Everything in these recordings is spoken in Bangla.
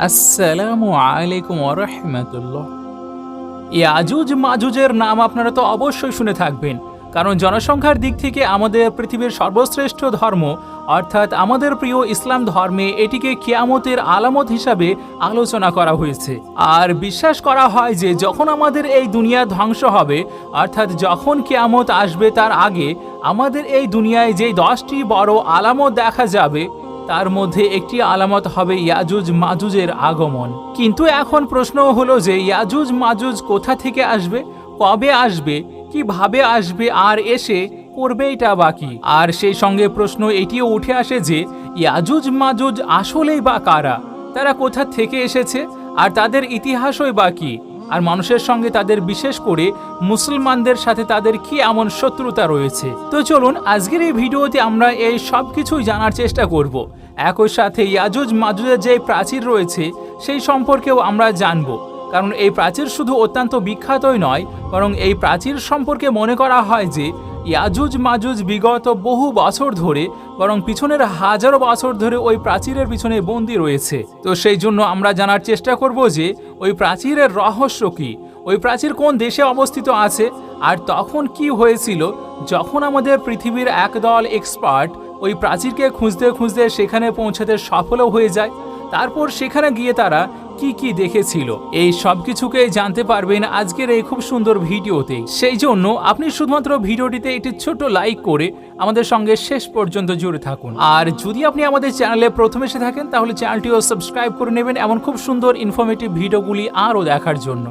আসসালামু আলাইকুম মাজুজের নাম আপনারা তো অবশ্যই শুনে থাকবেন, কারণ জনসংখ্যার দিক থেকে আমাদের পৃথিবীর সর্বশ্রেষ্ঠ ধর্ম অর্থাৎ আমাদের প্রিয় ইসলাম ধর্মে এটিকে কিয়ামতের আলামত হিসাবে আলোচনা করা হয়েছে। আর বিশ্বাস করা হয় যে যখন আমাদের এই দুনিয়া ধ্বংস হবে, অর্থাৎ যখন কিয়ামত আসবে তার আগে, আমাদের এই দুনিয়ায় যে দশটি বড় আলামত দেখা যাবে, তার মধ্যে একটি আলামত হবে ইয়াজুজ মাজুজের আগমন। কিন্তু এখন প্রশ্ন হলো যে ইয়াজুজ মাজুজ কোথা থেকে আসবে, কবে আসবে, কীভাবে আসবে, আর এসে করবে এটা বাকি। আর সেই সঙ্গে প্রশ্ন এটিও উঠে আসে যে, ইয়াজুজ মাজুজ আসলেই বা কারা? তারা কোথা থেকে এসেছে? আর তাদের ইতিহাসই বা কি? আর মানুষের সঙ্গে তাদের বিশেষ করে মুসলমানদের সাথে তাদের কি এমন শত্রুতা রয়েছে? তো চলুন, আজকের এই ভিডিওতে আমরা এই সব কিছুই জানার চেষ্টা করব। একই সাথে ইয়াজুজ মাজুজের যে প্রাচীর রয়েছে, সেই সম্পর্কেও আমরা জানব। কারণ এই প্রাচীর শুধু অত্যন্ত বিখ্যাতই নয়, বরং এই প্রাচীর সম্পর্কে মনে করা হয় যে ইয়াজুজ মাজুজ বিগত বহু বছর ধরে, বরং পিছনের হাজারো বছর ধরে ওই প্রাচীরের পিছনে বন্দী রয়েছে। তো সেই জন্য আমরা জানার চেষ্টা করব যে, ওই প্রাচীরের রহস্য কি? ওই প্রাচীর কোন দেশে অবস্থিত আছে? আর তখন কি হয়েছিল? যখন আমাদের পৃথিবীর একদল এক্সপার্ট ওই প্রাচীরকে খুঁজতে খুঁজতে সেখানে পৌঁছাতে সফলও হয়ে যায়, তারপর সেখানে গিয়ে তারা কি কি দেখেছিল? এই সব কিছুকে জানতে পারবেন আজকের এই খুব সুন্দর ভিডিওতে। সেই জন্য আপনি শুধুমাত্র ভিডিওটিতে একটি ছোট লাইক করে আমাদের সঙ্গে শেষ পর্যন্ত জুড়ে থাকুন। আর যদি আপনি আমাদের চ্যানেলে প্রথম এসে থাকেন, তাহলে চ্যানেলটিও সাবস্ক্রাইব করে নেবেন এমন খুব সুন্দর ইনফরমেটিভ ভিডিওগুলি আরও দেখার জন্য।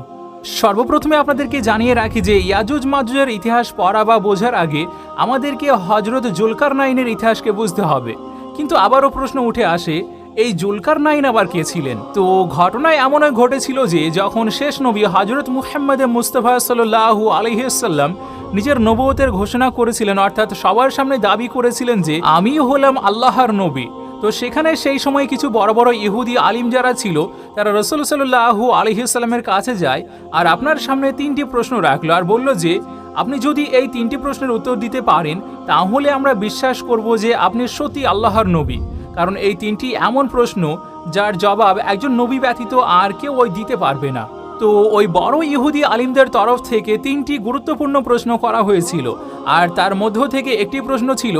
সর্বপ্রথমে আপনাদেরকে জানিয়ে রাখি যে ইয়াজুজ মাজুজের ইতিহাস পড়া বা বোঝার আগে আমাদেরকে হজরত জুলকার নাইনের ইতিহাসকে বুঝতে হবে। কিন্তু আবারও প্রশ্ন উঠে আসে এই জুলকার নাইন আবার কে ছিলেন? তো ঘটনায় এমন ঘটেছিল যে যখন শেষ নবী হজরত মুহাম্মদ মুস্তফা সাল্লাহু আলহিসাল্লাম নিজের নবতের ঘোষণা করেছিলেন, অর্থাৎ সবার সামনে দাবি করেছিলেন যে, আমি হলাম আল্লাহর নবী। তো সেখানে সেই সময় কিছু বড় বড় ইহুদি আলিম যারা ছিল, তারা রসুল সাল্লাহু আলহিসাল্লামের কাছে যায় আর আপনার সামনে তিনটি প্রশ্ন রাখল আর বলল যে, আপনি যদি এই তিনটি প্রশ্নের উত্তর দিতে পারেন, তাহলে আমরা বিশ্বাস করব যে আপনি সত্যি আল্লাহর নবী। কারণ এই তিনটি এমন প্রশ্ন যার জবাব একজন নবী ব্যতীত আর কেউ ওই দিতে পারবে না। তো ওই বড় ইহুদি আলিমদের তরফ থেকে তিনটি গুরুত্বপূর্ণ প্রশ্ন করা হয়েছিল। আর তার মধ্য থেকে একটি প্রশ্ন ছিল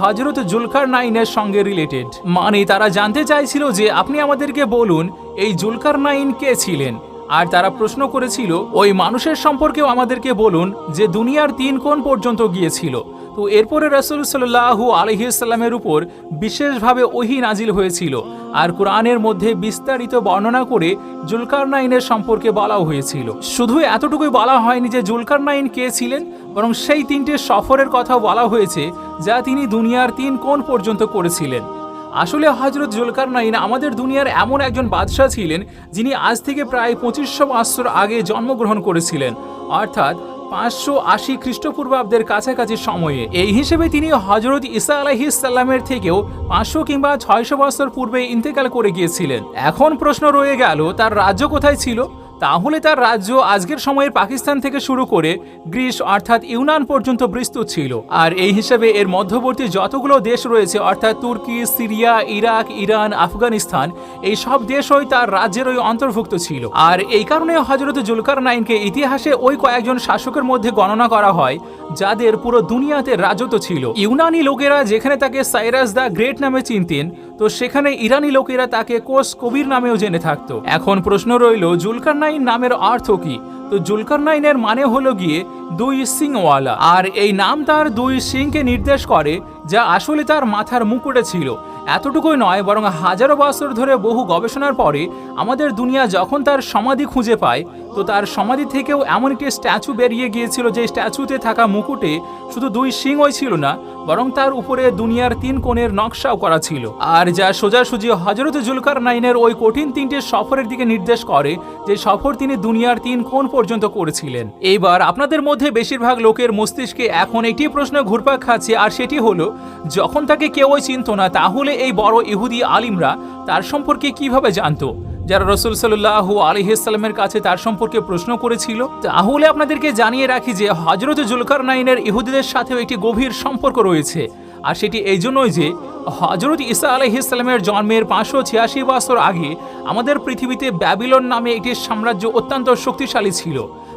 হজরত জুলকার নাইনের সঙ্গে রিলেটেড মানে তারা জানতে চাইছিল যে আপনি আমাদেরকে বলুন, এই জুলকার নাইন কে ছিলেন? আর তারা প্রশ্ন করেছিল, ওই মানুষের সম্পর্কেও আমাদেরকে বলুন যে দুনিয়ার তিন কোণ পর্যন্ত গিয়েছিল। তো এরপরে রসুল সাল্লাহু আলহিসাল্লামের উপর বিশেষভাবে ওহি নাজিল হয়েছিল আর কোরআনের মধ্যে বিস্তারিত বর্ণনা করে জুলকার নাইনের সম্পর্কে বলাও হয়েছিল। শুধু এতটুকুই বলা হয়নি যে জুলকার নাইন কে ছিলেন, বরং সেই তিনটে সফরের কথা বলা হয়েছে যা তিনি দুনিয়ার তিন কোণ পর্যন্ত করেছিলেন। আসলে হজরত জুলকার নাইন আমাদের দুনিয়ার এমন একজন বাদশাহ ছিলেন যিনি আজ থেকে প্রায় পঁচিশশো বছর আগে জন্মগ্রহণ করেছিলেন। অর্থাৎ পাঁচশো আশি খ্রিস্টপূর্বাব্দের কাছাকাছি সময়ে। এই হিসেবে তিনি হজরত ইসা আলাহিসাল্লামের থেকেও পাঁচশো কিংবা ছয়শো বছর পূর্বে ইন্তেকাল করে গিয়েছিলেন। এখন প্রশ্ন রয়ে গেল, তার রাজ্য কোথায় ছিল? তাহলে তার রাজ্য আজকের সময়ের পাকিস্তান থেকে শুরু করে গ্রিস অর্থাৎ ইউনান পর্যন্ত বিস্তৃত ছিল। আর এই হিসেবে এর মধ্যবর্তী যতগুলো দেশ রয়েছে, অর্থাৎ তুর্কি, সিরিয়া, ইরাক, ইরান, আফগানিস্তান, এই সব দেশই তার রাজ্যের ওই অন্তর্ভুক্ত ছিল। আর এই কারণে হজরত জুলকার নাইনকে ইতিহাসে ওই কয়েকজন শাসকের মধ্যে গণনা করা হয়, যাদের পুরো দুনিয়াতে রাজত্ব ছিল। ইউনানি লোকেরা যেখানে তাকে সাইরাস দ্য গ্রেট নামে চিনতেন তো সেখানে ইরানি লোকেরা তাকে কোষ কবির নামেও জেনে থাকতো। এখন প্রশ্ন রইল জুলকার নাইন নামের অর্থ কি? তো জুলকার নাইনের মানে হলো গিয়ে দুই সিংওয়ালা। আর এই নাম তার দুই সিংকে নির্দেশ করে, যা আসলে তার মাথার মুকুটে ছিল। এতটুকুই নয়, বরং হাজারো বছর ধরে বহু গবেষণার পরে আমাদের দুনিয়া যখন তার সমাধি খুঁজে পায় তো তার সমাধি থেকেও এমন একটি স্ট্যাচু বেরিয়ে গিয়েছিল যে স্ট্যাচুতে থাকা মুকুটে শুধু দুই সিংই ছিল না, বরং তার উপরে দুনিয়ার তিন কোণের নকশাও করা ছিল। আর যা সোজাসুজি হজরত জুলকার নাইনের ওই কঠিন তিনটে সফরের দিকে নির্দেশ করে যে সফর তিনি দুনিয়ার তিন কোণ পর্যন্ত করেছিলেন। এইবার আপনাদের মধ্যে বেশিরভাগ লোকের মস্তিষ্কে এখন একটি প্রশ্ন ঘুরপাক খাচ্ছে, আর সেটি হলো, যখন তাকে কেউই চিনত না, তাহলে এই বড় ইহুদি আলিমরা তার সম্পর্কে কীভাবে জানতো? যারা রসুল সাল্লাহ আলহিসাল্লামের কাছে তার সম্পর্কে প্রশ্ন করেছিল, তাহলে আপনাদেরকে জানিয়ে রাখি যে হজরত জুলকার নাইনের ইহুদিদের সাথেও একটি গভীর সম্পর্ক রয়েছে। আর সেটি এই জন্যই যে হজরত ইসা আলহিসাল্লামের জন্মের পাঁচশো ছিয়াশি বছর আগে আমাদের পৃথিবীতে ব্যাবিলন নামে একটি সাম্রাজ্য অত্যন্ত শক্তিশালী ছিল।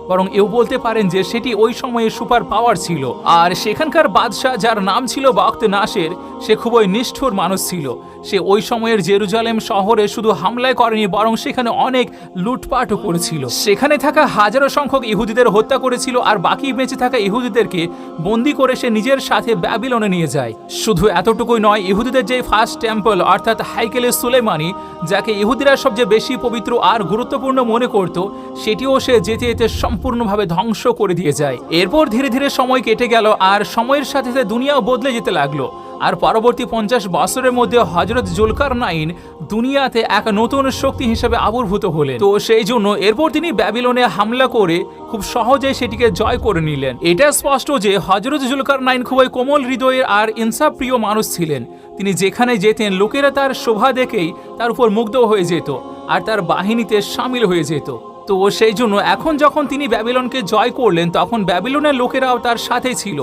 বরং এও বলতে পারেন যে সেটি ওই সময়ে সুপার পাওয়ার ছিল। আর সেখানকার বাদশাহ যার নাম ছিল বক্ত নাসের সে খুবই নিষ্ঠুর মানুষ ছিল। সে ওই সময়ের জেরুজালেম শহরে শুধু হামলায় করেনি, বরং সেখানে অনেক লুটপাটও করেছিল। সেখানে থাকা হাজারো সংখ্যক ইহুদিদের হত্যা করেছিল আর বাকি বেঁচে থাকা ইহুদিদেরকে বন্দি করে সে নিজের সাথে ব্যাবিলনে নিয়ে যায়। শুধু এতটুকুই নয়, ইহুদিদের যে ফার্স্ট টেম্পল, অর্থাৎ হাইকেলে সুলেমানি, যাকে ইহুদিরা সবচেয়ে বেশি পবিত্র আর গুরুত্বপূর্ণ মনে করত, সেটিও সে যেতে যেতে সম্পূর্ণভাবে ধ্বংস করে দিয়ে যায়। এরপর ধীরে ধীরে সময় কেটে গেল আর সময়ের সাথে সাথে দুনিয়াও বদলে যেতে লাগল। আর পরবর্তী পঞ্চাশ বছরের মধ্যে হজরত জুলকার নাইন দুনিয়াতে এক নতুন শক্তি হিসেবে আবির্ভূত হলেন। তো সেই জন্য এরপর তিনি ব্যাবিলনে হামলা করে খুব সহজে সেটিকে জয় করে নিলেন। এটা স্পষ্ট যে হজরত জুলকার নাইন খুবই কোমল হৃদয়ের আর ইনসাফ প্রিয় মানুষ ছিলেন। তিনি যেখানে যেতেন, লোকেরা তার শোভা দেখেই তার উপর মুগ্ধ হয়ে যেত আর তার বাহিনীতে সামিল হয়ে যেত। তো সেই জন্য এখন যখন তিনি ব্যাবিলনকে জয় করলেন, তখন ব্যাবিলনের লোকেরাও তার সাথে ছিল।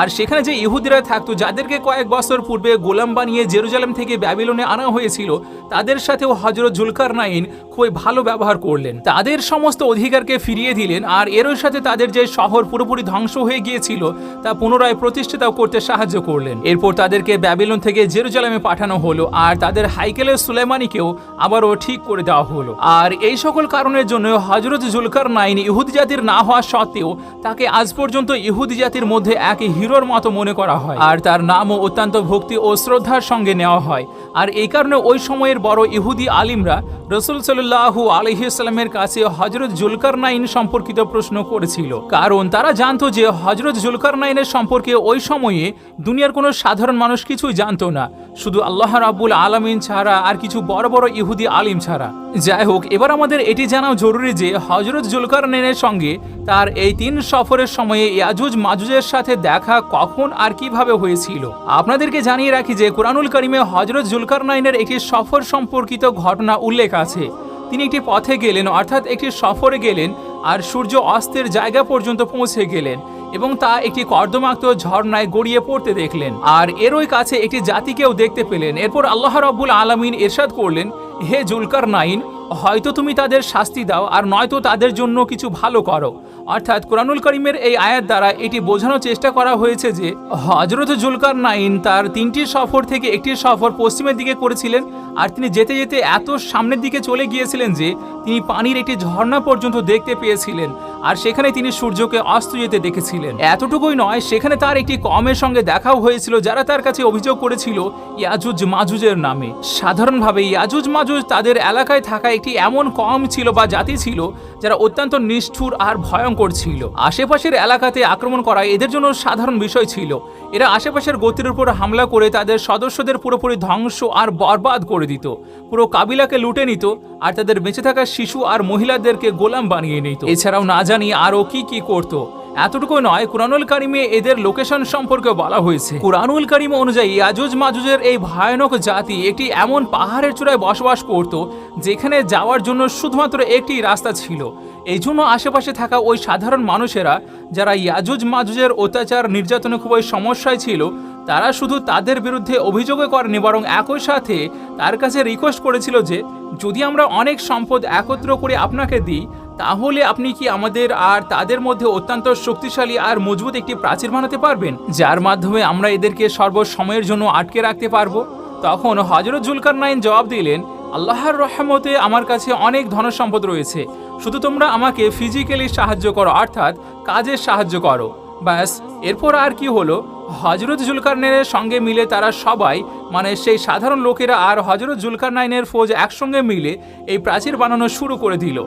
আর সেখানে যে ইহুদিরা থাকতো, যাদেরকে কয়েক বছর পূর্বে গোলাম বানিয়ে জেরুজালেম থেকে ব্যাবিলনে আনা হয়েছিল, তাদের সাথেও হজরত জুলকার নাইন খুবই ভালো ব্যবহার করলেন। তাদের সমস্ত অধিকারকে ফিরিয়ে দিলেন, আর এরই সাথে তাদের যে শহর পুরোপুরি ধ্বংস হয়ে গিয়েছিল, তা পুনরায় প্রতিষ্ঠিতাও করতে সাহায্য করলেন। এরপর তাদেরকে ব্যাবিলন থেকে জেরুজালেমে পাঠানো হলো, আর তাদের হাইকেলের সুলেমানিকেও আবারও ঠিক করে দেওয়া হলো। আর এই সকল কারণের জন্য হজরত জুলকার নাইন ইহুদি জাতির না হওয়া সত্ত্বেও তাকে আজ পর্যন্ত ইহুদি জাতির মধ্যে এক হিরোর মতো মনে করা হয়। আর তার নামও অত্যন্ত ভক্তি ও শ্রদ্ধার সঙ্গে নেওয়া হয়। আর এই কারণে ওই সময়ের বড় ইহুদি আলিমরা রসুল সাল্লাহু আলহিসাল্লামের কাছে হজরত জুলকার নাইন সম্পর্কিত প্রশ্ন করেছিল। কারণ তারা জানতো যে হজরত জুলকার নাইনের সম্পর্কে ওই সময়ে দুনিয়ার কোনো সাধারণ মানুষ কিছুই জানতো না। শুধু আল্লাহ রাব্বুল আলমিন ছাড়া আর কিছু বড় বড় ইহুদি আলিম ছাড়া। যাই হোক এবার আমাদের এটি জানাও জরুরি যে হজরত জুলকার নাইনের সঙ্গে তার এই তিন সফরের সময়ে ইয়াজুজ মাজুজের সাথে দেখা কখন আর কীভাবে হয়েছিল? আপনাদেরকে জানিয়ে রাখি যে কোরআনুল করিমে হজরত জুলকার নাইনের একটি সফর সম্পর্কিত ঘটনা উল্লেখ আছে। তিনি একটি পথে গেলেন, অর্থাৎ একটি সফরে গেলেন আর সূর্য অস্তের জায়গা পর্যন্ত পৌঁছে গেলেন এবং তা একটি কর্দমাক্ত ঝর্ণায় গড়িয়ে পড়তে দেখলেন। আর এরই কাছে একটি জাতিকেও দেখতে পেলেন। এরপর আল্লাহ রব্বুল আলামিন এরশাদ করলেন, হে জুলকার নাইন হয়তো তুমি তাদের শাস্তি দাও আর নয়তো তাদের জন্য কিছু ভালো করো। অর্থাৎ কোরআনুল করিমের এই আয়াত দ্বারা এটি বোঝানোর চেষ্টা করা হয়েছে যে হজরত জুলকার নাইন তার তিনটি সফর থেকে একটি সফর পশ্চিমের দিকে করেছিলেন আর তিনি যেতে যেতে এত সামনের দিকে চলে গিয়েছিলেন যে তিনি পানির একটি ঝর্ণা পর্যন্ত দেখতে পেয়েছিলেন আর সেখানে তিনি সূর্যকে অস্ত যেতে দেখেছিলেন। এতটুকুই নয়, সেখানে তার একটি কমের সঙ্গে দেখাও হয়েছিল যারা তার কাছে অভিযোগ করেছিল ইয়াজুজ মাজুজের নামে। সাধারণভাবে ইয়াজুজ মাজুজ তাদের এলাকায় থাকা একটি এমন কম ছিল বা জাতি ছিল যারা অত্যন্ত নিষ্ঠুর আর ভয়ঙ্কর ছিল। আশেপাশের এলাকাতে আক্রমণ করা এদের জন্য সাধারণ বিষয় ছিল। এরা আশেপাশের গতির উপর হামলা করে তাদের সদস্যদের পুরোপুরি ধ্বংস আর বরবাদ করে দিত। পুরো কাবিলাকে লুটে নিত আর তাদের বেঁচে থাকা শিশু আর মহিলাদেরকে গোলাম বানিয়ে নিত। এছাড়াও না জানি আরও কি কি করত। এতটুকু নয়, কুরআনুল কারিমে এদের লোকেশন সম্পর্কে বলা হয়েছে। কুরআনুল কারিম অনুযায়ী ইয়াজুজ মাজুজের এই ভয়ানক জাতি একটি এমন পাহাড়ের চূড়ায় বসবাস করত, যেখানে যাওয়ার জন্য শুধুমাত্র একটি রাস্তা ছিল। এই জন্য আশেপাশে থাকা ওই সাধারণ মানুষেরা, যারা ইয়াজুজ মাজুজের অত্যাচার, নির্যাতনে খুবই সমস্যায় ছিল, তারা শুধু তাদের বিরুদ্ধে অভিযোগও করেনি, বরং একই সাথে তার কাছে রিকোয়েস্ট করেছিল যে, যদি আমরা অনেক সম্পদ একত্র করে আপনাকে দিই তাহলে আপনি কি আমাদের আর তাদের মধ্যে অত্যন্ত শক্তিশালী আর মজবুত একটি প্রাচীর বানাতে পারবেন? যার মাধ্যমে আমরা এদেরকে সর্বসময়ের জন্য আটকে রাখতে পারব। তখন হজরত জুলকার নাইন জবাব দিলেন, আল্লাহর রহমতে আমার কাছে অনেক ধনসম্পদ রয়েছে। শুধু তোমরা আমাকে ফিজিক্যালি সাহায্য করো, অর্থাৎ কাজের সাহায্য করো। ব্যাস, এরপর আর কি হলো? হজরত জুলকারনাইনের সঙ্গে মিলে তারা সবাই মানে সেই সাধারণ লোকেরা আর হজরত জুলকারনাইনের ফৌজ একসঙ্গে মিলে এই প্রাচীর বানানো শুরু করে দিল।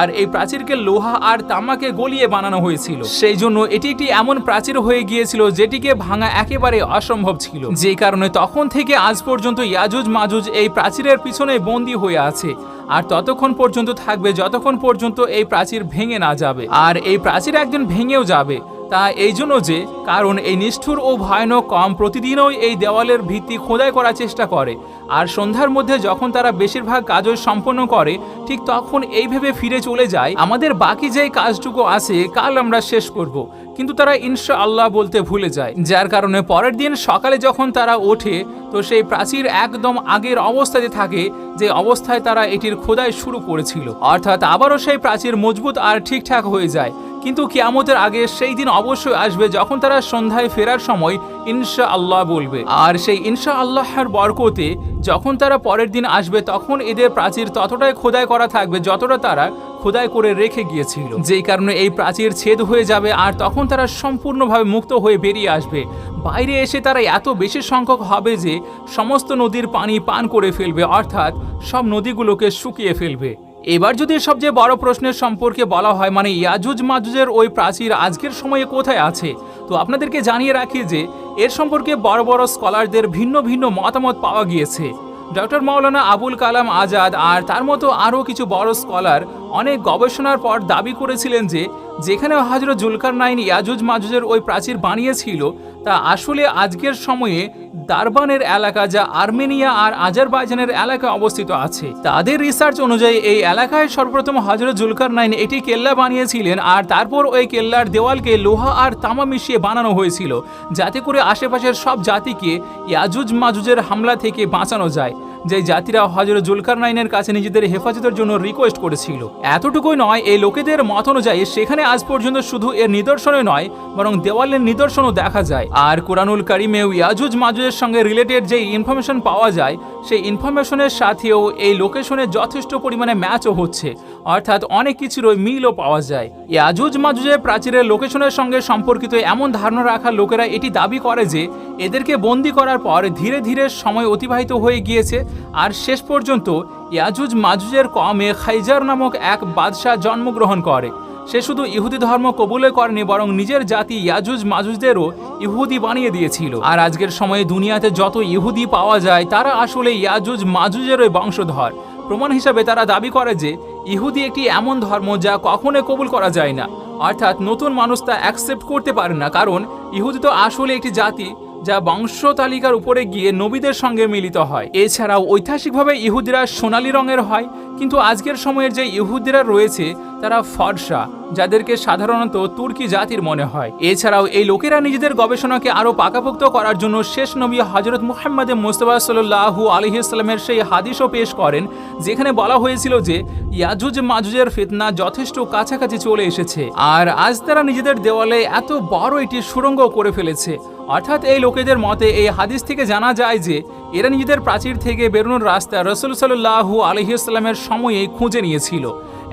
আর এই প্রাচীরকে লোহা আর তামাকে গলিয়ে বানানো হয়েছিল। সেই জন্য এটি একটি এমন প্রাচীর হয়ে গিয়েছিল যেটিকে ভাঙা একেবারে অসম্ভব ছিল। যে কারণে তখন থেকে আজ পর্যন্ত ইয়াজুজ মাজুজ এই প্রাচীরের পিছনে বন্দী হয়ে আছে। আর ততক্ষণ পর্যন্ত থাকবে যতক্ষণ পর্যন্ত এই প্রাচীর ভেঙে না যাবে। আর এই প্রাচীর একদিন ভেঙেও যাবে। তা এই জন্য যে কারণ এই নিষ্ঠুর ও ভয়ানক কম প্রতিদিনই এই দেওয়ালের ভিত্তি খোদাই করার চেষ্টা করে। আর সন্ধ্যার মধ্যে যখন তারা বেশিরভাগ কাজও সম্পন্ন করে, ঠিক তখন এই ভেবে ফিরে চলে যায়, আমাদের বাকি যে কাজটুকু আছে, কাল আমরা শেষ করব। কিন্তু তারা ইনশা আল্লাহ বলতে ভুলে যায়। যার কারণে পরের দিন সকালে যখন তারা ওঠে, তো সেই প্রাচীর একদম আগের অবস্থাতে থাকে, যে অবস্থায় তারা এটির খোদাই শুরু করেছিল। অর্থাৎ আবারও সেই প্রাচীর মজবুত আর ঠিকঠাক হয়ে যায়। কিন্তু কিয়ামতের আগে সেই দিন অবশ্যই আসবে, যখন তারা সন্ধ্যায় ফেরার সময় ইনশা আল্লাহ বলবে। আর সেই ইনশা আল্লাহর বরকতে যখন তারা পরের দিন আসবে, তখন এদের প্রাচীর ততটাই খোদাই করা থাকবে, যতটা তারা খোদাই করে রেখে গিয়েছিল। যেই কারণে এই প্রাচীর ছেদ হয়ে যাবে আর তখন তারা সম্পূর্ণভাবে মুক্ত হয়ে বেরিয়ে আসবে। বাইরে এসে তারা এত বেশি সংখ্যক হবে যে সমস্ত নদীর পানি পান করে ফেলবে, অর্থাৎ সব নদীগুলোকে শুকিয়ে ফেলবে। এবার যদি সবচেয়ে বড় প্রশ্নের সম্পর্কে বলা হয় মানে ইয়াজুজ মাজুজের ওই প্রাচীর আজকের সময়ে কোথায় আছে? তো আপনাদেরকে জানিয়ে রাখি যে এর সম্পর্কে বড় বড় স্কলারদের ভিন্ন ভিন্ন মতামত পাওয়া গিয়েছে। ডক্টর মাওলানা আবুল কালাম আজাদ আর তার মতো আরও কিছু বড় স্কলার অনেক গবেষণার পর দাবি করেছিলেন যে, যেখানে হজরত জুলকার নাইন ইয়াজুজ মাজুজের ওই প্রাচীর বানিয়েছিল, তা আসলে আজকের সময়ে দারবানের এলাকা যা আর্মেনিয়া আর আজারবাইজানের এলাকায় অবস্থিত আছে। তাদের রিসার্চ অনুযায়ী এই এলাকায় সর্বপ্রথম হজরত জুলকার নাইন এটি কেল্লা বানিয়েছিলেন আর তারপর ওই কেল্লার দেওয়ালকে লোহা আর তামা মিশিয়ে বানানো হয়েছিল, যাতে করে আশেপাশের সব জাতিকে ইয়াজুজ মাজুজের হামলা থেকে বাঁচানো যায়। যে জাতিরা হজরত জুলকার নাইনের কাছে নিজেদের হেফাজতের জন্য রিকোয়েস্ট করেছিল। এতটুকুই নয়, এই লোকেদের মত অনুযায়ী সেখানে আজ পর্যন্ত শুধু এর নিদর্শনে নয়, বরং দেওয়ালের নিদর্শনও দেখা যায়। আর কোরআনুল কারিমেও ইয়াজুজ মাজুজের সঙ্গে রিলেটেড যে ইনফরমেশন পাওয়া যায় সেই ইনফরমেশনের সাথেও এই লোকেশনে যথেষ্ট পরিমাণে ম্যাচও হচ্ছে। অর্থাৎ অনেক কিছুরই মিলও পাওয়া যায়। ইয়াজুজ মাজুজের প্রাচীরের লোকেশনের সঙ্গে সম্পর্কিত এমন ধারণা রাখা লোকেরা এটি দাবি করে যে, এদেরকে বন্দি করার পর ধীরে ধীরে সময় অতিবাহিত হয়ে গিয়েছে। আর শেষ পর্যন্ত ইয়াজুজ মাজুজের কমে খাইজার নামক এক বাদশাহ জন্মগ্রহণ করে। সে শুধু ইহুদি ধর্ম কবুলে করেনি, বরং নিজের জাতি ইয়াজুজ মাজুজদেরও ইহুদি বানিয়ে দিয়েছিল। আর আজকের সময়ে দুনিয়াতে যত ইহুদি পাওয়া যায়, তারা আসলে ইয়াজুজ মাজুজেরই বংশধর। প্রমাণ হিসাবে তারা দাবি করে যে, ইহুদি একটি এমন ধর্ম যা কখনোই কবুল করা যায় না। অর্থাৎ নতুন মানুষ তা অ্যাকসেপ্ট করতে পারে না, কারণ ইহুদি তো আসলে একটি জাতি যা বংশ তালিকার উপরে গিয়ে নবীদের সঙ্গে মিলিত হয়। এছাড়াও ঐতিহাসিকভাবে ইহুদিরা সোনালি রঙের হয় কিন্তু আজকের সময়ের যে ইহুদিরা রয়েছে, তারা ফর্সা, যাদেরকে সাধারণত তুর্কি জাতির মনে হয়। এছাড়াও এই লোকেরা নিজেদের গবেষণাকে আরও পাকাপোক্ত করার জন্য শেষ নবী হজরত মুহাম্মদ মুস্তফা সাল্লাহু আলহিসাল্লামের সেই হাদিসও পেশ করেন, যেখানে বলা হয়েছিল যে ইয়াজুজ মাজুজের ফিতনা যথেষ্ট কাছাকাছি চলে এসেছে। আর আজ তারা নিজেদের দেওয়ালে এত বড় একটি সুড়ঙ্গ করে ফেলেছে। অর্থাৎ এই লোকেদের মতে এই হাদিস থেকে জানা যায় যে এরা নিজেদের প্রাচীর থেকে বেরোনোর রাস্তা রসুল সাল্লাহু আলহিউসাল্লামের সময়ে খুঁজে নিয়েছিল।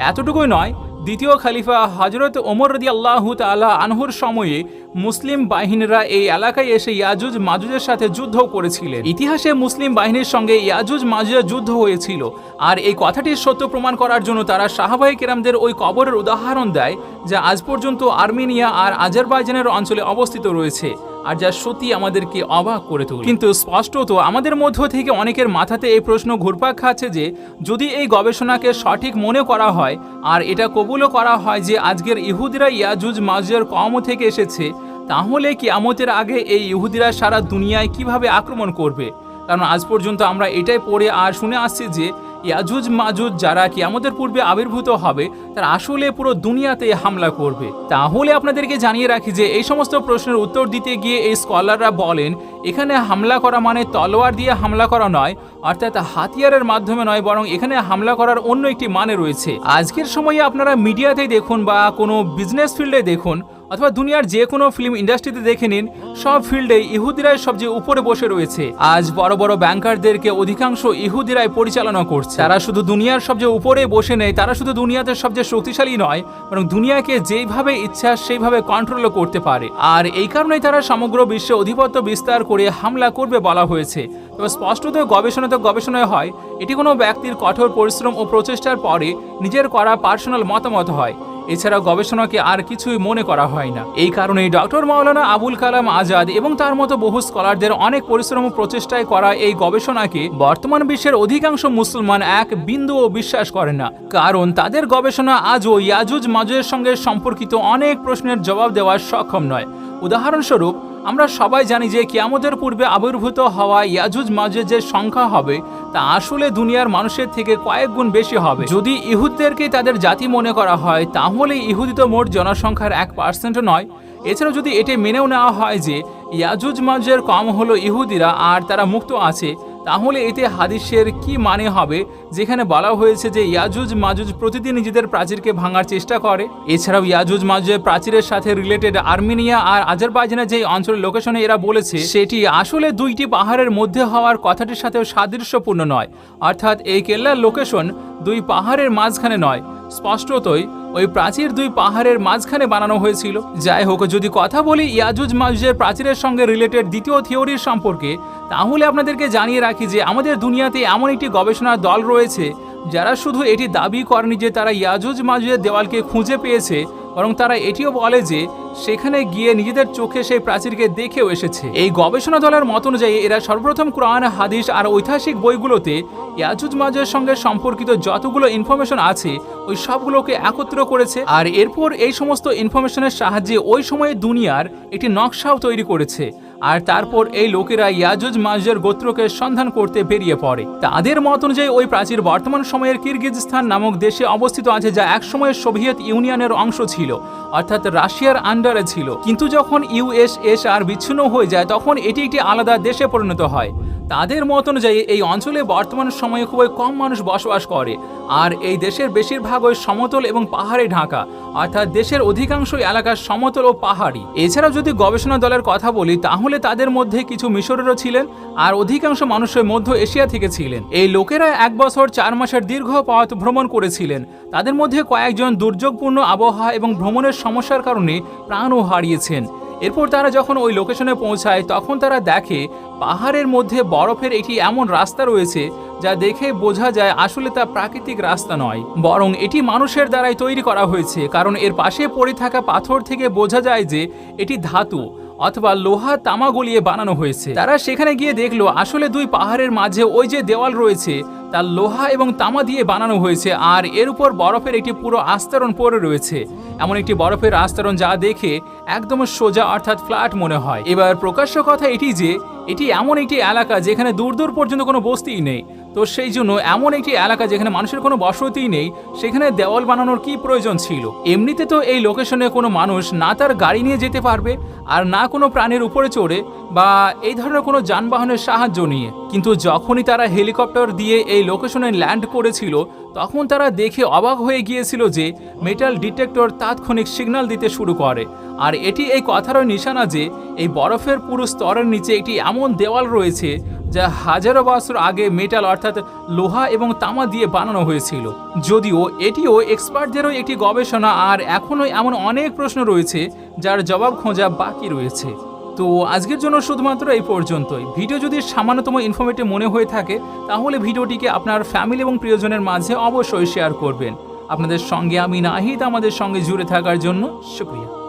এতটুকুই নয়, দ্বিতীয় খালিফা হজরত ওমর রদি আল্লাহ তালা আনহুর সময়ে মুসলিম বাহিনীরা এই এলাকায় এসে ইয়াজুজ মাজুজের সাথে যুদ্ধ করেছিলেন। ইতিহাসে মুসলিম বাহিনীর সঙ্গে ইয়াজুজ মাজুজের যুদ্ধ হয়েছিল। আর এই কথাটির সত্য প্রমাণ করার জন্য তারা শাহবাই কেরামদের ওই কবরের উদাহরণ দেয়, যা আজ পর্যন্ত আর্মেনিয়া আর আজারবাইজানের অঞ্চলে অবস্থিত রয়েছে। আর যা সত্যি আমাদেরকে অবাক করে তোলে। কিন্তু স্পষ্টত আমাদের মধ্য থেকে অনেকের মাথাতে এই প্রশ্ন ঘুরপাক খাচ্ছে যে, যদি এই গবেষণাকে সঠিক মনে করা হয়, আর এটা কবুলও করা হয় যে আজকের ইহুদিরা ইয়াজুজ মাজুজের কম থেকে এসেছে, তাহলে কি আমতের আগে এই ইহুদিরা সারা দুনিয়ায় কীভাবে আক্রমণ করবে? কারণ আজ পর্যন্ত আমরা এটাই পড়ে আর শুনে আসছি যে ইয়াজুজ মাজুজ যারা কিয়ামতের পূর্বে আবির্ভূত হবে, তারা আসলে পুরো দুনিয়াতে হামলা করবে। তাহলে আপনাদেরকে জানিয়ে রাখি যে এই সমস্ত প্রশ্নের উত্তর দিতে গিয়ে এই স্কলাররা বলেন, এখানে হামলা করা মানে তলোয়ার দিয়ে হামলা করা নয়, অর্থাৎ হাতিয়ারের মাধ্যমে নয়, বরং এখানে হামলা করার অন্য একটি মানে রয়েছে। আজকের সময়ে আপনারা মিডিয়াতেই দেখুন বা কোনো বিজনেস ফিল্ডে দেখুন অথবা দুনিয়ার যে কোনো ফিল্ম ইন্ডাস্ট্রিতে দেখে নিন, সব ফিল্ডে ইহুদিরাই সবচেয়ে উপরে বসে রয়েছে। আজ বড় বড় ব্যাংকারদেরকে অধিকাংশ ইহুদিরাই পরিচালনা করছে। তারা শুধু দুনিয়ার সবচেয়ে উপরে বসে নেই, তারা শুধু দুনিয়াতে সবচেয়ে শক্তিশালী নয়, বরং দুনিয়াকে যেইভাবে ইচ্ছা সেইভাবে কন্ট্রোলও করতে পারে। আর এই কারণেই তারা সমগ্র বিশ্বে অধিপত্য বিস্তার করে হামলা করবে বলা হয়েছে। তবে স্পষ্টত গবেষণা তো গবেষণায় হয়, এটি কোনো ব্যক্তির কঠোর পরিশ্রম ও প্রচেষ্টার পরে নিজের করা পার্সোনাল মতামত হয়। এছাড়া গবেষণাকে আর কিছুই মনে করা হয় না। এই কারণেই ডক্টর মাওলানা আবুল কালাম আজাদ এবং তার মতো বহু স্কলারদের অনেক পরিশ্রম প্রচেষ্টায় করা এই গবেষণাকে বর্তমান বিশ্বের অধিকাংশ মুসলমান এক বিন্দুও বিশ্বাস করে না। কারণ তাদের গবেষণা আজও ইয়াজুজ মাজুজের সঙ্গে সম্পর্কিত অনেক প্রশ্নের জবাব দেওয়ার সক্ষম নয়। উদাহরণস্বরূপ আমরা সবাই জানি যে কিয়ামতের পূর্বে আবির্ভূত হওয়া ইয়াজুজ মাজুজের যে সংখ্যা হবে, তা আসলে দুনিয়ার মানুষের থেকে কয়েক গুণ বেশি হবে। যদি ইহুদদেরকে তাদের জাতি মনে করা হয় তাহলে ইহুদি তো মোট জনসংখ্যার এক পার্সেন্টও নয়। এছাড়াও যদি এটি মেনেও নেওয়া হয় যে ইয়াজুজ মাজের কম হলো ইহুদিরা আর তারা মুক্ত আছে তাহলে এতে হাদিসের কি মানে হবে? যেখানে বলা হয়েছে যে ইয়াজুজ মাজুজ প্রতিদিন নিজেদের প্রাচীরকে ভাঙার চেষ্টা করে। এছাড়াও ইয়াজুজ মাজুজের প্রাচীরের সাথে রিলেটেড আর্মেনিয়া আর আজারবাইজানের যে অঞ্চলের লোকেশনে এরা বলেছে, সেটি আসলে দুইটি পাহাড়ের মধ্যে হওয়ার কথাটির সাথেও সাদৃশ্যপূর্ণ নয়। অর্থাৎ এই কেল্লার লোকেশন দুই পাহাড়ের মাঝখানে নয়। স্পষ্টতই ওই প্রাচীর দুই পাহাড়ের মাঝখানে বানানো হয়েছিল। যাই হোক, যদি কথা বলি ইয়াজুজ মাজুজের প্রাচীরের সঙ্গে রিলেটেড দ্বিতীয় থিওরির সম্পর্কে, তাহলে আপনাদেরকে জানিয়ে রাখি যে আমাদের দুনিয়াতে এমন একটি গবেষণার দল রয়েছে যারা শুধু এটি দাবি করেনি যে তারা ইয়াজুজ মাজুজের দেওয়ালকে খুঁজে পেয়েছে বরং তারা এটিও বলে যে সেখানে গিয়ে নিজেদের চোখে সেই প্রাচীরকে দেখেও এসেছে। এই গবেষণা দলের মত অনুযায়ী এরা সর্বপ্রথম কোরআন, হাদিস আর ঐতিহাসিক বইগুলোতে ইয়াজুজ মাজের সঙ্গে সম্পর্কিত যতগুলো ইনফরমেশন আছে, ওই সবগুলোকে একত্র করেছে আর এরপর এই সমস্ত ইনফরমেশনের সাহায্যে ওই সময়ে দুনিয়ার একটি নকশাও তৈরি করেছে। আর তারপর এই লোকেরা ইয়াজুজ মাজের গোত্রকে সন্ধান করতে বেরিয়ে পড়ে। তাদের মত অনুযায়ী ওই প্রাচীর বর্তমান সময়ের কিরগিজস্তান নামক দেশে অবস্থিত আছে, যা একসময় সোভিয়েত ইউনিয়নের অংশ ছিল, অর্থাৎ রাশিয়ার আন্ডারে ছিল। কিন্তু যখন ইউএসএস আর বিচ্ছিন্ন হয়ে যায়, তখন এটি একটি আলাদা দেশে পরিণত হয়। তাদের মত অনুযায়ী এই অঞ্চলে বর্তমান সময়ে খুবই কম মানুষ বসবাস করে। আর এই দেশের বেশিরভাগ ওই সমতল এবং পাহাড়ে ঢাকা, অর্থাৎ দেশের অধিকাংশ এলাকা সমতল ও পাহাড়ি। এছাড়াও যদি গবেষণা দলের কথা বলি, তাহলে তাদের মধ্যে কিছু মিশরেরও ছিলেন আর অধিকাংশ মানুষের মধ্য এশিয়া থেকে ছিলেন। এই লোকেরা এক বছর চার মাসের দীর্ঘ পথ ভ্রমণ করেছিলেন। তাদের মধ্যে কয়েকজন দুর্যোগপূর্ণ আবহাওয়া এবং ভ্রমণের সমস্যার কারণে প্রাণও হারিয়েছেন। এরপর তারা যখন ওই লোকেশনে পৌঁছায়, তখন তারা দেখে পাহাড়ের মধ্যে বরফের একটি এমন রাস্তা রয়েছে যা দেখে বোঝা যায় আসলে তা প্রাকৃতিক রাস্তা নয়। বরং এটি মানুষের দ্বারাই তৈরি করা হয়েছে, কারণ এর পাশে পড়ে থাকা পাথর থেকে বোঝা যায় যে এটি ধাতু। অথবা লোহা তামা গলিয়ে বানানো হয়েছে। তারা সেখানে গিয়ে দেখল, আসলে দুই পাহাড়ের মাঝে ওই যে দেওয়াল রয়েছে তার লোহা এবং তামা দিয়ে বানানো হয়েছে আর এর উপর বরফের একটি পুরো আস্তরণ পড়ে রয়েছে। এমন একটি বরফের আস্তরণ যা দেখে একদম সোজা অর্থাৎ ফ্ল্যাট মনে হয়। এবার প্রকাশ্য কথা এটি যে, এটি এমন একটি এলাকা যেখানে দূর দূর পর্যন্ত কোনো বস্তিই নেই। তো সেই জন্য এমন একটি এলাকা যেখানে মানুষের কোনো বসতিই নেই, সেখানে দেওয়াল বানানোর কি প্রয়োজন ছিল? এমনিতে তো এই লোকেশনে কোনো মানুষ না তার গাড়ি নিয়ে যেতে পারবে আর না কোনো প্রাণীর উপরে চড়ে বা এই ধরনের কোনো যানবাহনের সাহায্য নিয়ে। কিন্তু যখনই তারা হেলিকপ্টার দিয়ে এই লোকেশনে ল্যান্ড করেছিল, তখন তারা দেখে অবাক হয়ে গিয়েছিল যে মেটাল ডিটেক্টর তাৎক্ষণিক সিগন্যাল দিতে শুরু করে। আর এটি এই কথারও নিশানা যে এই বরফের পুরো স্তরের নিচে একটি এমন দেওয়াল রয়েছে যা হাজারো বছর আগে মেটাল অর্থাৎ লোহা এবং তামা দিয়ে বানানো হয়েছিল। যদিও এটিও এক্সপার্টদেরও একটি গবেষণা, আর এখনও এমন অনেক প্রশ্ন রয়েছে যার জবাব খোঁজা বাকি রয়েছে। তো আজকের জন্য শুধুমাত্র এই পর্যন্তই। ভিডিও যদি সামান্যতম ইনফরমেটিভ মনে হয়ে থাকে, তাহলে ভিডিওটিকে আপনার ফ্যামিলি এবং প্রিয়জনের মাঝে অবশ্যই শেয়ার করবেন। আপনাদের সঙ্গে আমি নাহিদ, আমাদের সঙ্গে জুড়ে থাকার জন্য শুক্রিয়া।